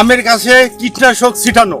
আমের কাছে কীটনাশক ছিটানো।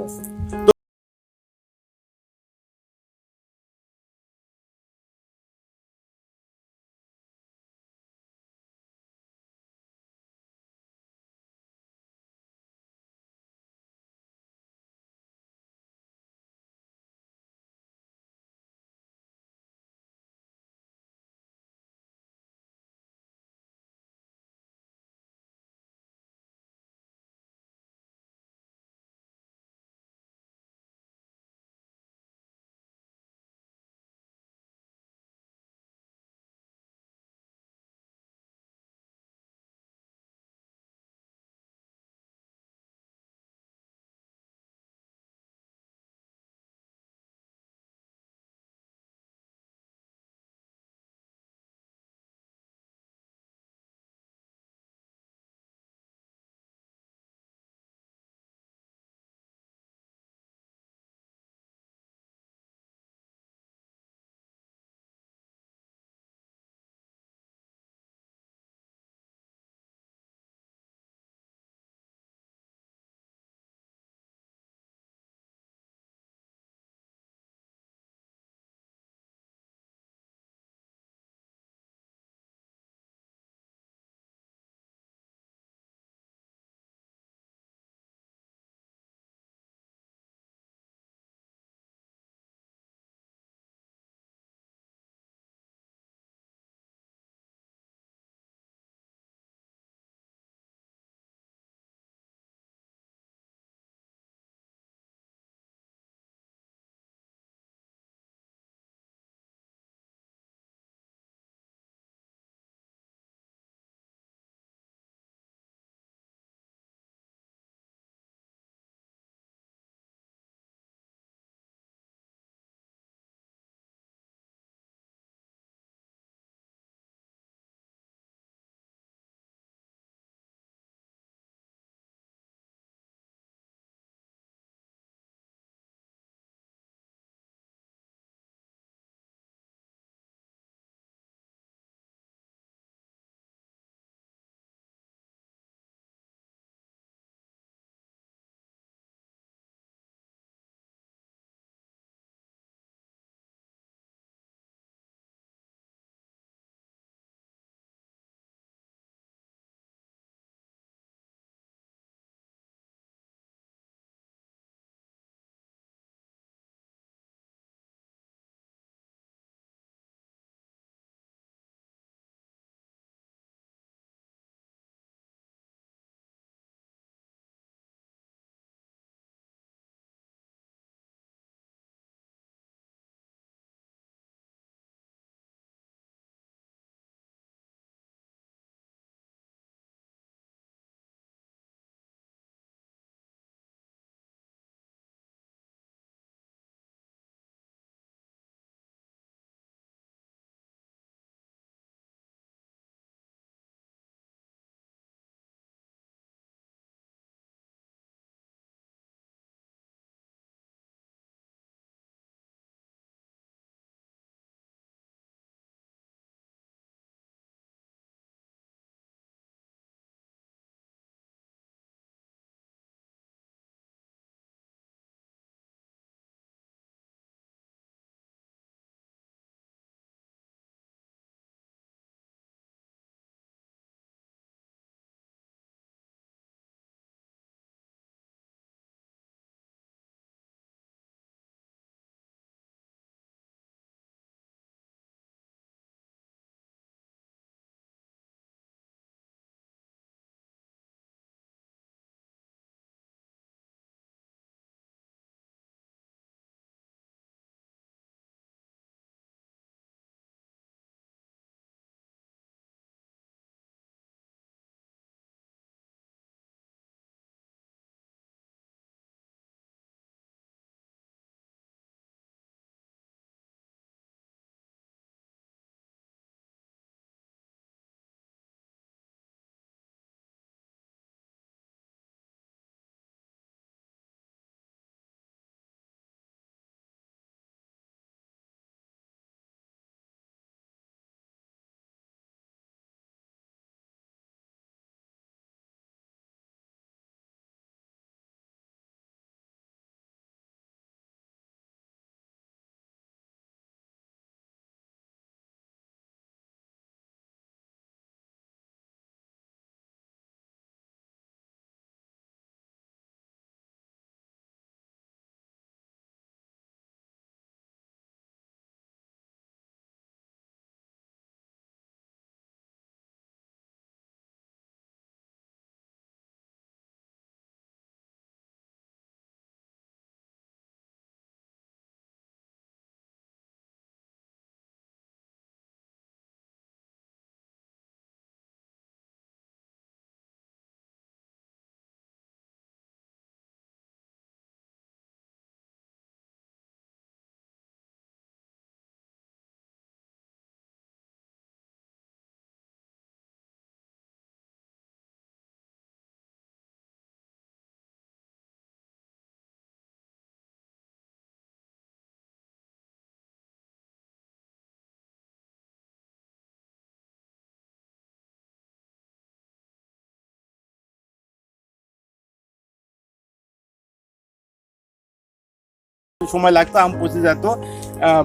সময় লাগতো আম পচে যেত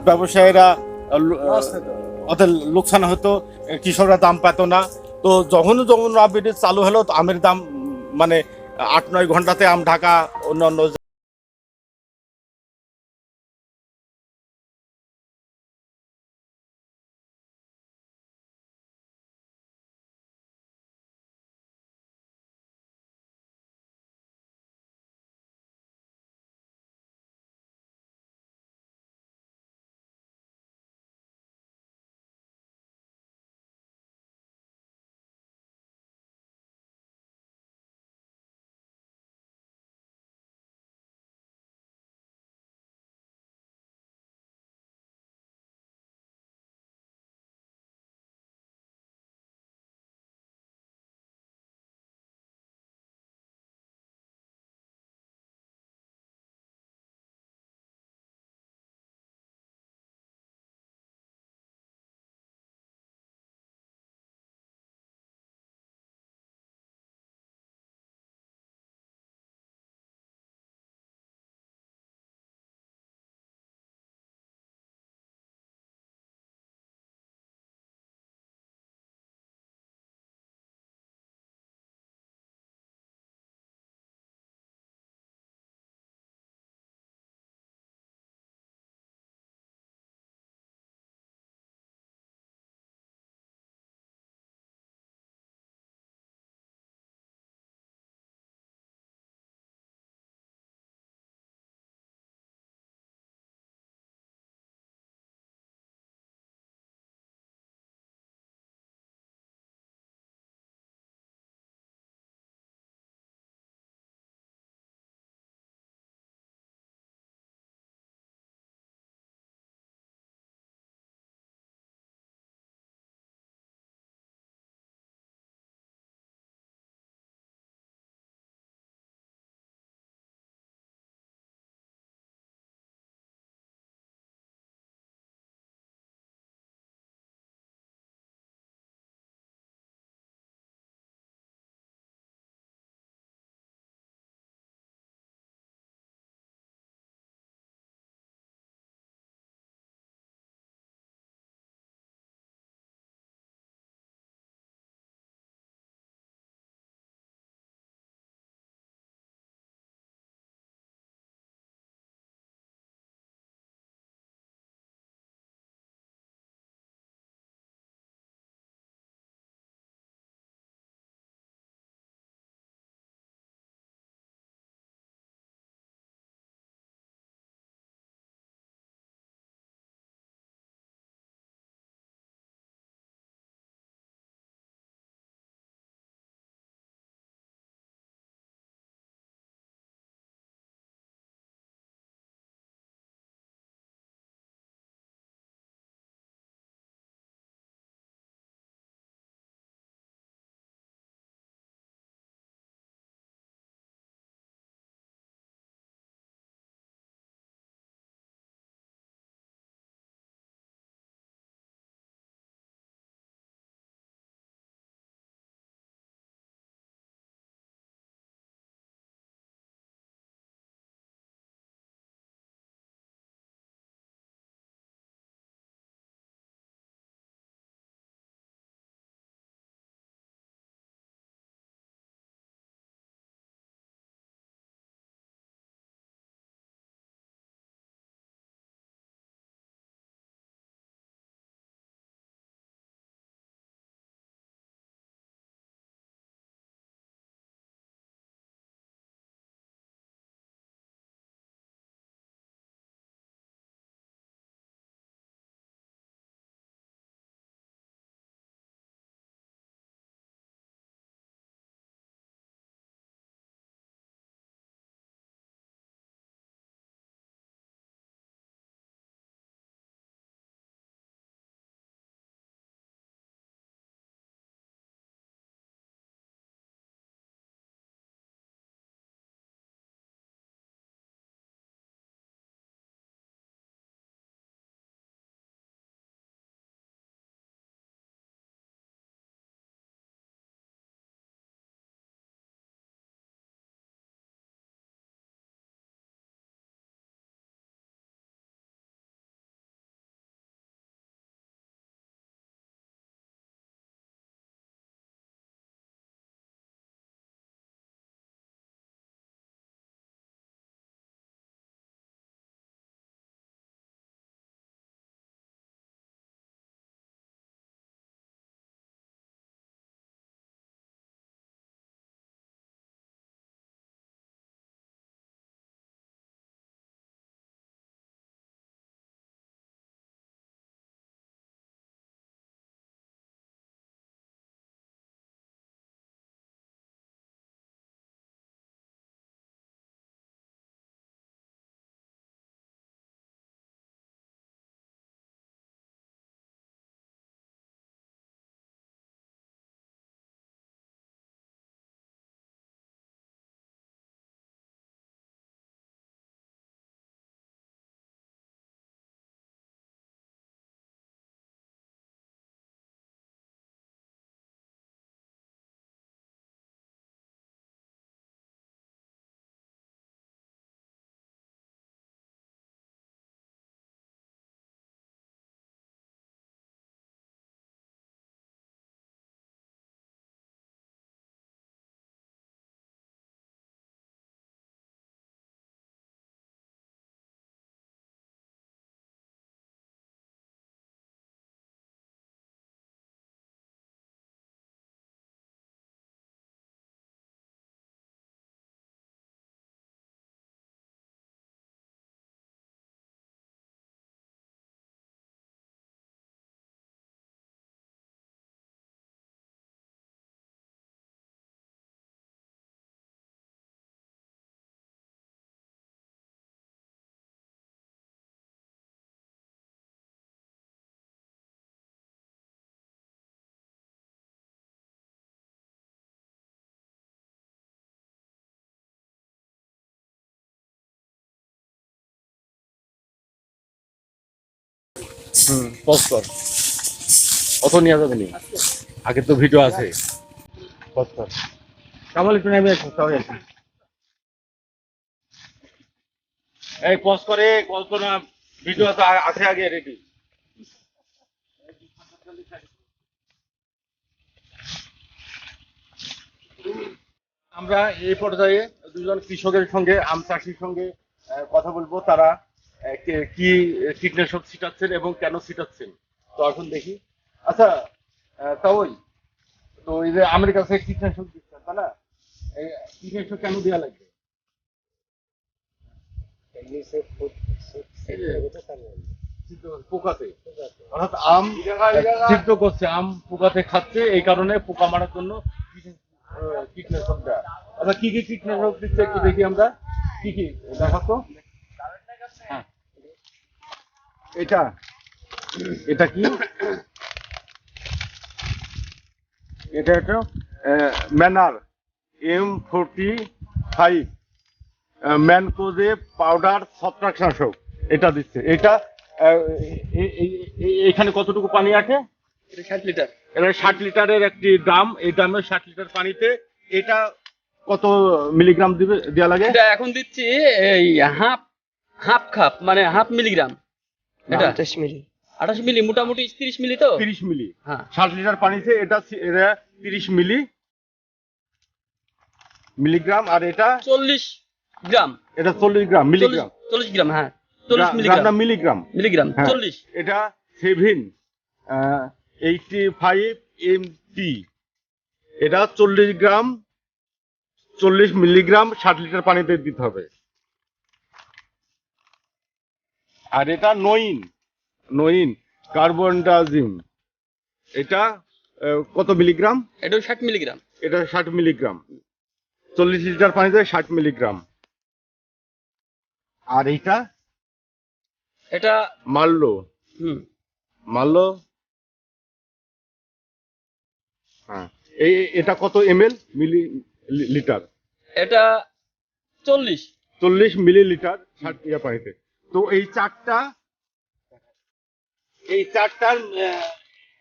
ব্যবসায়ীরা ওদের লোকসান হতো কৃষকরা দাম পেত না। তো যখন যখন আপডেট চালু হলো আমের দাম মানে আট নয় ঘন্টাতে আম ঢাকা অন্যান্য হুম পজ কর। অত নেওয়া যাবে নি। আগে তো ভিডিও আছে। পজ কর। কামাল একটু নেমে আসুন সবাই আসুন। এই পজ করে কল্পনা ভিডিও তো আছে আগে রেডি আমরা এই পর্যায়ে দুজন কৃষকের সঙ্গে আম চাষির সঙ্গে কথা বলব। তারা কে- কীটনাশক ছিটাচ্ছেন এবং কেন ছিটাচ্ছেন? তো এখন দেখি। আচ্ছা আহ, তা এই যে আমের কাছে কীটনাশক দিচ্ছেন তাই না? কীটনাশক কেন দেওয়া লাগবে? পোকাতে। অর্থাৎ সিদ্ধ করছে আম পোকাতে খাচ্ছে এই কারণে পোকা মারার জন্য কীটনাশক দেয়। আচ্ছা কি কি কীটনাশক দিচ্ছে একটু দেখি আমরা। কি কি? দেখাতো হ্যাঁ এটা। এটা কি? এটা একটা manner M forty five mancozeb powder ছত্রাকনাশক। এটা দিচ্ছে। এটা এখানে কতটুকু পানি আছে? ষাট লিটার। এটা ষাট লিটারের একটি ড্রাম। এই ড্রামে ষাট লিটার পানিতে এটা কত মিলিগ্রাম দিবে দেওয়া লাগে? এটা এখন দিচ্ছি এই হাফ হাফ খাপ মানে হাফ মিলিগ্রাম। এটা? আঠাশ মিলি। আঠাশ মিলি মোটামুটি তিরিশ মিলি তো? তিরিশ মিলি। হ্যাঁ। ষাট লিটার পানিতে এটা তিরিশ মিলি। মিলিগ্রাম আর এটা চল্লিশ গ্রাম। এটা চল্লিশ গ্রাম মিলিগ্রাম। চল্লিশ গ্রাম হ্যাঁ। চল্লিশ গ্রা- গ্রাম না মিলিগ্রাম। মিলিগ্রাম মিলিগ্রাম হ্যাঁ। চল্লিশ। এটা seven eighty five M T এটা চল্লিশ গ্রাম চল্লিশ মিলিগ্রাম ষাট লিটার পানিতে দিতে হবে। আর এটা নইন নইন কার্বন ডাইজিম এটা কত মিলিগ্রাম? এটা ষাট মিলিগ্রাম। এটা ষাট মিলিগ্রাম। চল্লিশ লিটার পানিতে ষাট মিলিগ্রাম। আর এইটা? এটা মাল্লো হুম। মাল্লো হ্যাঁ। এই এটা কত এম এল মিলি লিটার। এটা চল্লিশ। চল্লিশ মিলিলিটার ষাট ইয়া পানিতে। তো এই চারটা এই চারটার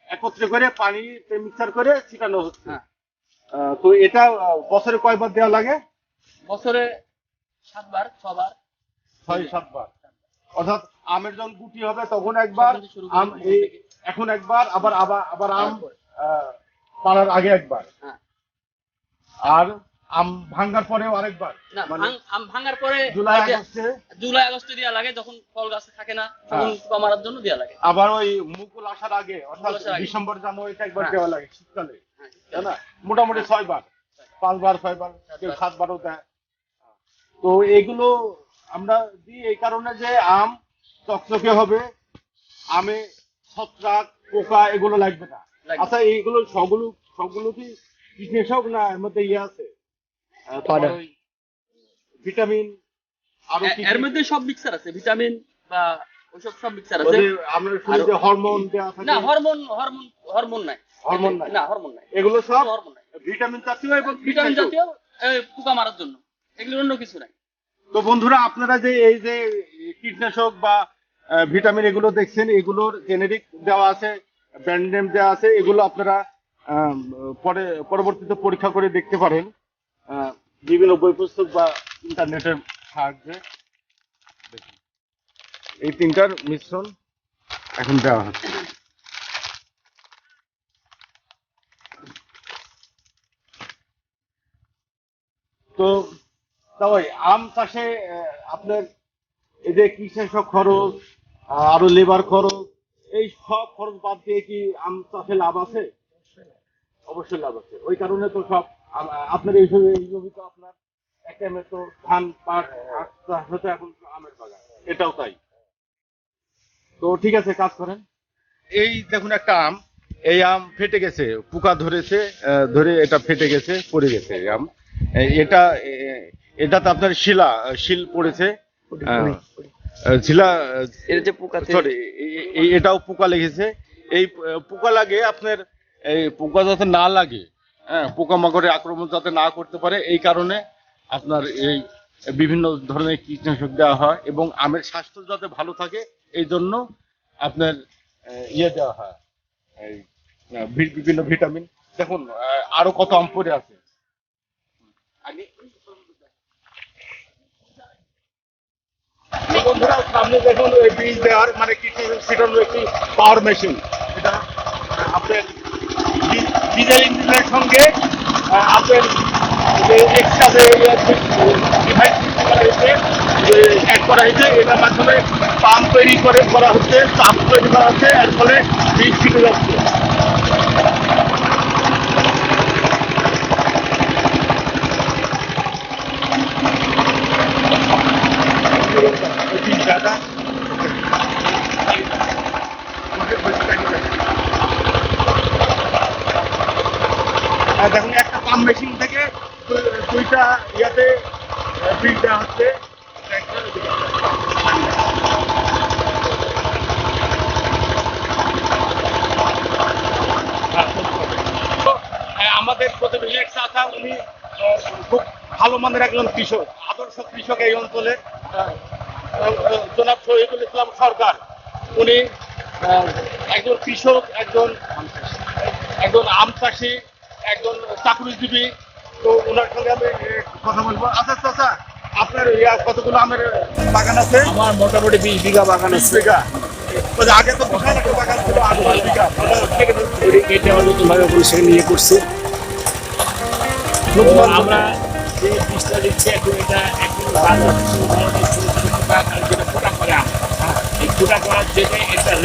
একত্রে করে পানিতে মিক্সার করে ছিটানো হচ্ছে। হ্যাঁ। তো এটা বছরে কয়বার দেওয়া লাগে? বছরে সাতবার ছবার। ছয় সাতবার। অর্থাৎ আমের যখন গুটি হবে তখন একবার আম এই এখন একবার আবার আবার আবার আম পাড়ার আগে একবার। হ্যাঁ। আর আম ভাঙ্গার পরেও আরেকবার। না মানে আম ভাঙার পরে জুলাই আগস্টে। জুলাই আগস্টে লাগে যখন ফল গাছে থাকে না তখন হ্যাঁ। পোকা মারার জন্য লাগে। আবার ওই মুকুল আসার আগে অর্থাৎ। ডিসেম্বর জানুয়ারিতে একবার হ্যাঁ। দেওয়া লাগে শীতকালে। হ্যাঁ, তাই না? মোটামুটি পাঁচবার ছয়বার কেউ। সাতবারও দেয়। তো এগুলো আমরা দিই এই কারণে যে আম চকচকে হবে আমে ছত্রাক পোকা এগুলো লাগবে না। আচ্ছা এইগুলো সবগুলো সবগুলো কি কীটনাশক না এর মধ্যে ইয়ে আছে আহ, তোমার Powder. ওই ভিটামিন আরও এর মধ্যে সব মিক্সার আছে ভিটামিন বা ওইসব সব মিক্সার আছে। আমরা শুনি যে হরমোন দেওয়া থাকে। না হরমোন হরমোন হরমোন নাই। হরমোন নাই? না হরমোন নাই। এগুলো সব হরমোন নাই। ভিটামিন জাতীয় এবং ভিটামিন জাতীয়? পোকা মারার জন্য। এগুলো অন্য কিছু নাই। তো বন্ধুরা আপনারা যে এই যে কীটনাশক বা ভিটামিন এগুলো দেখছেন এগুলোর জেনেরিক দেওয়া আছে ব্র্যান্ড নেম দেওয়া আছে এগুলো আপনারা পরে পরবর্তীতে পরীক্ষা করে দেখতে পারেন। বিভিন্ন বই পুস্তক বা ইন্টারনেটের সাহায্যে। এই তিনটার মিশ্রণ এখন দেওয়া হচ্ছে। তো তাই আম চাষে আপনার এই যে কীটনাশক খরচ আরও লেবার খরচ, এই সব খরচ বাদ দিয়ে কি আম চাষে লাভ আছে? অবশ্যই লাভ আছে। ওই কারণে তো সব আপনার এই সব- এই জমি তো আপনার এক টাইমে তো ধান পাট এখন আমের বাগান। এটাও তাই। তো ঠিক আছে কাজ করেন। এই দেখুন একটা আম এই আম ফেটে গেছে পোকা ধরেছে ধরে এটা ফেটে গেছে পড়ে গেছে এই আম। এটা এটাতে আপনার শিলা শিল পড়েছে। শিলা এর যে পোকাতে সরি এটাও পোকা লেগেছে। এই পোকা লাগে আপনার এই পোকা যাতে না লাগে হ্যাঁ পোকামাকড়ের আক্রমণ যাতে না করতে পারে এই কারণে আপনার এই বিভিন্ন ধরনের কীটনাশক দেওয়া হয় এবং আমের স্বাস্থ্য যাতে ভালো থাকে এই জন্য আপনার ইয়ে দেওয়া হয়। এই বিভিন্ন ভিটামিন। দেখুন আরও কত আম পড়ে আছে। বন্ধুরা সামনে দেখুন এই বীজ দেওয়ার মানে কৃষি ছিটানোর একটি পাওয়ার মেশিন। এটা আপনার ডিজেল ইঞ্জিনের সঙ্গে আপনার যে এক্সট্রা যে ডিভাইস করা হয়েছে অ্যাড করা হয়েছে, এটার মাধ্যমে পাম্প তৈরি করে করা হচ্ছে পাম্প তৈরি করা হচ্ছে, এর ফলে বীজ ফিরে যাচ্ছে দাদা আর দেখুন, একটা পাম্প মেশিন থেকে দুইটা ইয়াতে বিল দেওয়া হচ্ছে আমাদের প্রতিবেশী এক চাচা, উনি খুব ভালো মানের একজন কৃষক, আদর্শ কৃষক এই অঞ্চলে। জনাব শহীদুল ইসলাম সরকার, উনি একজন কৃষক, একজন একজন আম চাষি একজন চাকরিজীবী তো ওনার সঙ্গে আমি কথা বলব। আচ্ছা চাচা আপনার ইয়া কতগুলো আমের বাগান আছে? আমার মোটামুটি বিশ বিঘা বাগান আছে। বিঘা? আগে তো বিশাল একটা বাগান ছিল আট দশ বিঘা? নতুনভাবে করছে। আমরা যে বীজটা দিচ্ছি এখন এটা এখন যেটা করে এই করার জন্য এটা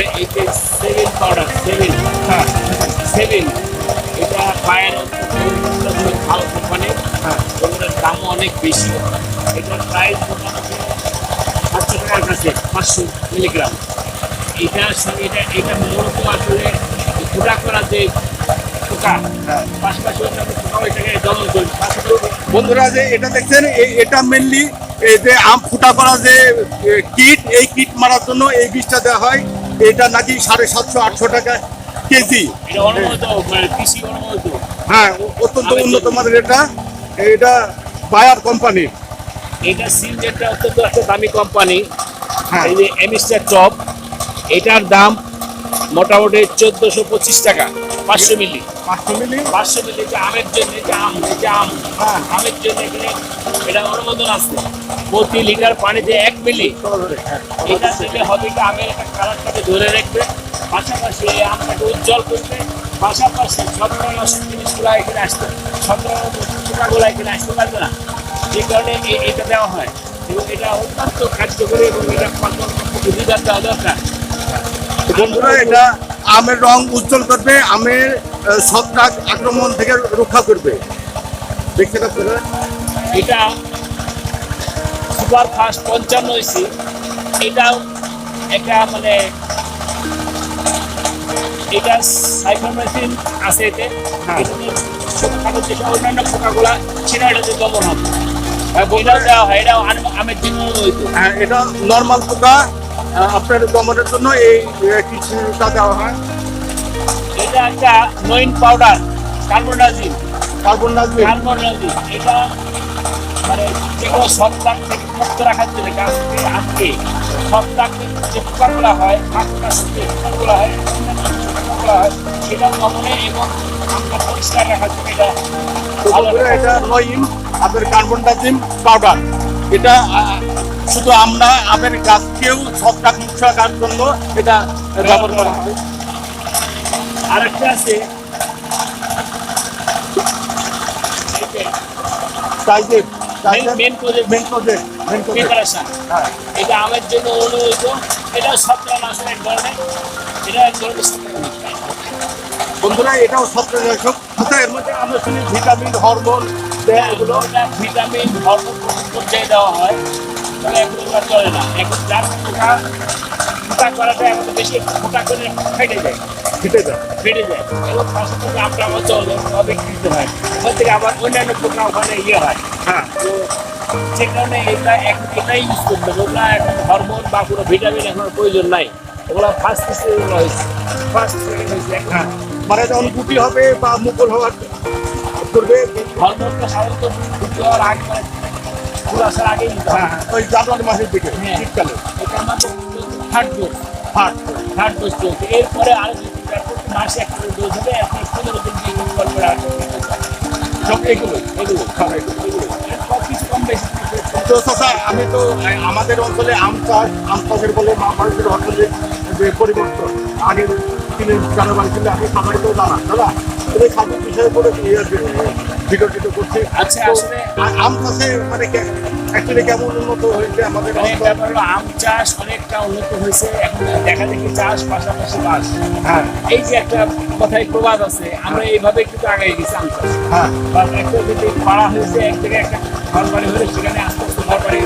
পাউডার হ্যাঁ পায়ের ভালো কোম্পানি ওগুলোর দামও অনেক বেশি। এটার প্রাইস মোটামুটি সাতশো টাকার কাছে পাঁচশো মিলিগ্রাম। এটার সঙ্গে এটা এটা মূলত আসলে পোকা করা যে পোকা পাশাপাশি অন্যান্য পোকাও এটাকে দমন করে। বন্ধুরা যে এটা দেখছেন এটা মেনলি এই যে আম ফুটা করা যে কিট এই কিট মারার জন্য এই বীজটা দেওয়া হয়। এটা নাকি সাড়ে সাতশো আটশো টাকা কেজি মানে হ্যাঁ অত্যন্ত উন্নত মানের এটা। এটা বায়ার কোম্পানি। এটা সিলজেটটা অত্যন্ত একটা দামি কোম্পানি। হ্যাঁ। এই যে এমিস্টার টপ এটার দাম মোটামুটি চোদ্দশো পঁচিশ টাকা পাঁচশো মিলি। পাঁচশো মিলি? পাঁচশো মিলি যে আমের জন্য যে আম যে আম। হ্যাঁ। আমের জন্য এখানে এটা অনুমোদন আছে। প্রতি লিটার পানিতে এক মিলি। এটা দিলে হবে কি আমের একটা কালারটাকে ধরে রাখবে। পাশাপাশি এই আমটাকে উজ্জ্বল করবে। পাশাপাশি ছত্রাকনাশক জিনিসগুলো এখানে আসতে ছত্রাকনাশক পোকাগুলো এখানে আসতে পারবে না। যে কারণে এটা দেওয়া হয়। এবং এটা অত্যন্ত কার্যকরী এবং এটা সুবিধা দেওয়া দরকার। বন্ধুরা এটা আমের রং উজ্জ্বল করবে আমের ছত্রাক আক্রমণ থেকে রক্ষা করবে। আপনারা এটা সুপার ফাস্ট পঞ্চান্ন হয়েছে এটাও একটা মানে এটা সাইফারমেথিন আছে এতে। হ্যাঁ। ছোটখাটো যেসব অন্যান্য পোকাগুলা সেটা এটাতে দমন হবে। দেওয়া হয় এটাও আম- আমের জন্য হ্যাঁ এটা নর্মাল পোকা আপনার দমনের জন্য এই কিছুটা দেওয়া হয়। এটা একটা নইন পাউডার কার্বোনাজিন কার্বন ডাইঅক্সাইড কার্বোনাজিন এটা মানে যেগুলো সপ্তাহ থেকে মুক্ত রাখার জন্য গাছ থেকে আটকে সপ্তাহ যে পোকাগুলো হয় মাকড়ার যে পোকাগুলো হয় অন্যান্য যে হয় সেটা দমনে এবং আমরা পরিষ্কার রাখার জন্য এটা এটা আপনার কার্বন ডাইঅক্সাইড পাউডার। এটা শুধু আমরা আমের গাছকেও ছত্রাক মুক্ত রাখার জন্য এটা ব্যবহার করা হয়। আরেকটা আছে। সাইজের। Main project main project main project preparation হ্যাঁ। এটা আমের জন্য অনুমোদিত এটা ছত্রাকনাশক এক ধরনের। এটা এক ধরনের বন্ধুরা এটাও আচ্ছা এর মধ্যে আমরা শুনি ভিটামিন হরমোন দেয় এগুলো। ভিটামিন হরমোন পর্যায়ে দেওয়া হয়। তবে এগুলো চলে না। এখন যার পোকা করাটা এখন বেশি পোকা করে ফেটে যায়। ফিটে যায়। ফেটে যায়। এবং পাশাপাশি আমরা আমার চলে অবিকৃত হয় ওখান থেকে আবার অন্যান্য পোকা ওখানে ইয়ে হয়। হ্যাঁ। তো যে কারণে এটা এখন এটাই ইউজ করতে হবে। ওগুলা এখন হরমোন বা কোনো ভিটামিন এখন প্রয়োজন নাই। ওগুলো ফার্স্ট এগুলো হয়েছে। ফার্স্ট সেকেন্ড হয়েছে। হ্যাঁ। মানে যখন গুটি হবে বা মুকুল হওয়ার করবে হরমোনটা সাধারণত ভর্তি হওয়ার আগে মানে ফুল আসার আগেই নিতে হয় হ্যাঁ ওই জানুয়ারি মাসের দিকে হ্যাঁ। শীতকালে। এটা আমাদের third dose third third dose চলছে। এরপরে আরও দুই তিনটা প্রতি মাসে একটা করে ডোজ হবে এখন পনেরো দিন দিয়ে পর পরে আর সব এগুলো এগুলো সব এগুলো এরপর কিছু কম বেশি তো চাচা আমি তো আমাদের অঞ্চলে আম চাষ আম চাষের বলে মানুষের অঞ্চলে যে পরিবর্তন আগে তিনি যারা বাড়িছিল আমি সবাই তো জানা দাদা এই খাদ্য বিষয়ে করে ভিডিও টিডিও করছি। আচ্ছা, আসলে- আম চাষে মানে অ্যাকচুয়ালি কেমন উন্নত হয়েছে? আমাদের? আম চাষ অনেকটা উন্নত হয়েছে। এখন দেখা দেখি চাষ পাশাপাশি বাস। হ্যাঁ। এই যে একটা কথায় প্রবাদ আছে আমরা এইভাবে কিন্তু আগাই গেছি আম চাষ। হ্যাঁ। বা একটা যদি পাড়া হয়েছে এক জায়গায় একটা ঘর বাড়ি হলে সেখানে আস্তে আস্তে ঘর বাড়ি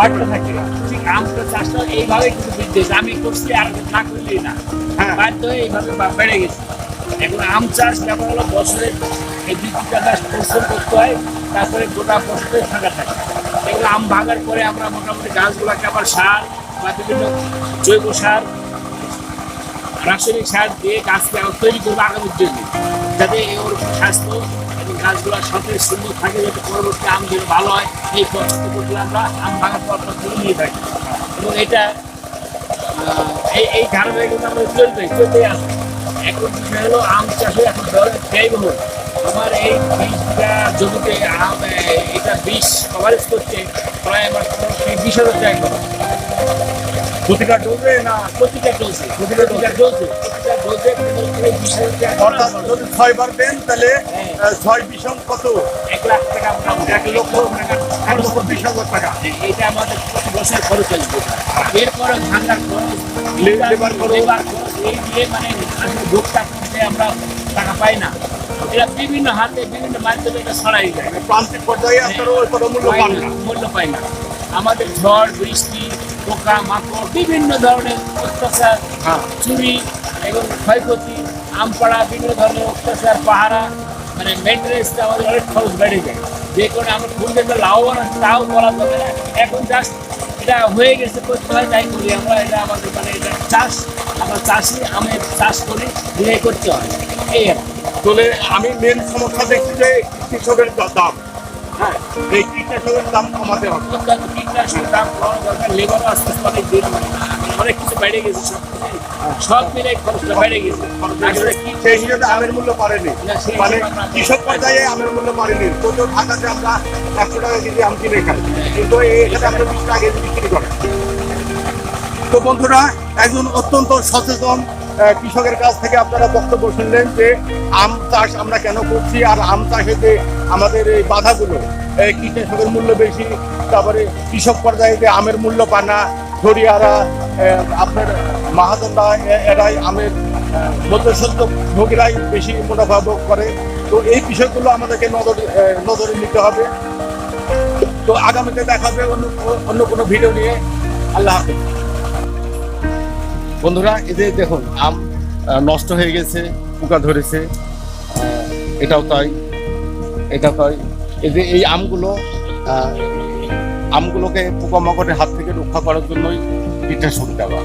বাড়তে থাকে। ঠিক আমটা চাষটা এইভাবে কিন্তু বৃদ্ধি আমি করছি আর না করলেই না। হ্যাঁ। বাধ্য হয়ে এইভাবে বেড়ে গেছে। এখন আম চাষ কেমন হলো? বছরে এই তিনটা গাছ পরিশ্রম করতে হয়, তারপরে গোটা বছরে ফাঁকা থাকে। এগুলো আম ভাগার পরে আমরা মোটামুটি গাছগুলোকে আবার সার বা বিভিন্ন জৈব সার, রাসায়নিক সার দিয়ে গাছকে আবার তৈরি করব আগামীর জন্য, যাতে ওর স্বাস্থ্য এবং গাছগুলো সতেজ সুন্দর থাকে, যাতে পরবর্তী আম যেন ভালো হয়, এই প্রচেষ্টা করলে আমরা আম ভাঙার পর পর তুলে নিয়ে থাকি। এবং এটা এই এই ধারাবাহিকতা আমরা চলবে, চলতেই আসবে। এখন হলো আম চাষে এখন ব্যয়বহুল আমার এই বিশটা জমিতে আম এটা বিষ কভারেজ করতে প্রায় আমার বিশ হাজার টাকা খরচ। প্রতিটা ডোজে না? প্রতিটা ডোজে প্রতিটা প্রতিটা ডোজে প্রতিটা ডোজে বিশ হাজার টাকা অর্থাৎ যদি ছয়বার দেন তাহলে হ্যাঁ। ছয় বিষম কত? এক লাখ টাকা মোটামুটি এক লক্ষ টাকা। এক লক্ষ বিশ হাজার টাকা। এটা আমাদের প্রতি বছর খরচ আসবে। এরপরে লেবার খরচ। লেবার খরচ এই দিয়ে মানে ভোক্তা আমরা টাকা পাই না। এরা বিভিন্ন হাতে বিভিন্ন মাধ্যমে এটা ছড়াই যায় প্রান্তিক পর্যায়ে আপনারা মূল্য পান না, না মূল্য পাই না। আমাদের ঝড় বৃষ্টি পোকা মাকড় বিভিন্ন ধরনের অত্যাচার হ্যাঁ। চুরি এবং ক্ষয়ক্ষতি আমপাড়া বিভিন্ন ধরনের অত্যাচার পাহারা মানে মেনটেন্যান্সটা আমাদের অনেক খরচ বেড়ে যায়। যে কারণে আমরা ফুল যেটা লাভবান তাও বলা যাবে না। এখন জাস্ট এটা হয়ে গেছে করতে হয় তাই করি আমরা এটা আমাদের মানে এটা চাষ আমরা চাষি আমের চাষ করি নিয়ে করতে হয়। এই আর। তাহলে আমি মেন সমস্যা দেখছি যে কৃষকের দাম। হ্যাঁ। এই কীটনাশকের দাম কমাতে হবে। কীটনাশকের দাম কমানো দরকার লেবারও আস্তে আস্তে অনেক দিন অনেক কিছু বেড়ে গেছে সব। কিছুই। সব মিলে খরচটা বেড়ে গেছে। আসলে কি সেই হিসেবে আমের মূল্য পারেনি মানে কৃষক পর্যায়ে আমের মূল্য পারেনি প্রচুর ঢাকাতে আমরা একশো টাকা কেজি আম কিনে খাই। কিন্তু এখানে আমরা বিশ টাকা কেজি বিক্রি করেন তো বন্ধুরা, একজন অত্যন্ত সচেতন কৃষকের কাছ থেকে আপনারা বক্তব্য শুনলেন যে আম চাষ আমরা কেন করছি আর আম চাষে যে আমাদের এই বাধাগুলো কীটনাশকের মূল্য বেশি, তারপরে কৃষক পর্যায়ে যে আমের মূল্য পায় না ধরিয়ারা আপনার মাহাজনরা এ- এরাই আমের মধ্যসত্ত্ব ভোগীরাই বেশি মুনাফা ভোগ করে। তো এই বিষয়গুলো আমাদেরকে নজর নজরে নিতে হবে। তো আগামীতে দেখা হবে অন্য অন্য কোনো ভিডিও নিয়ে। আল্লাহ হাফেজ। বন্ধুরা এদের দেখুন, আম নষ্ট হয়ে গেছে, পোকা ধরেছে। এটাও তাই এটা তাই। এদের এই আমগুলো আমগুলোকে পোকামাকড়ের হাত থেকে রক্ষা করার জন্যই কীটনাশক দেওয়া।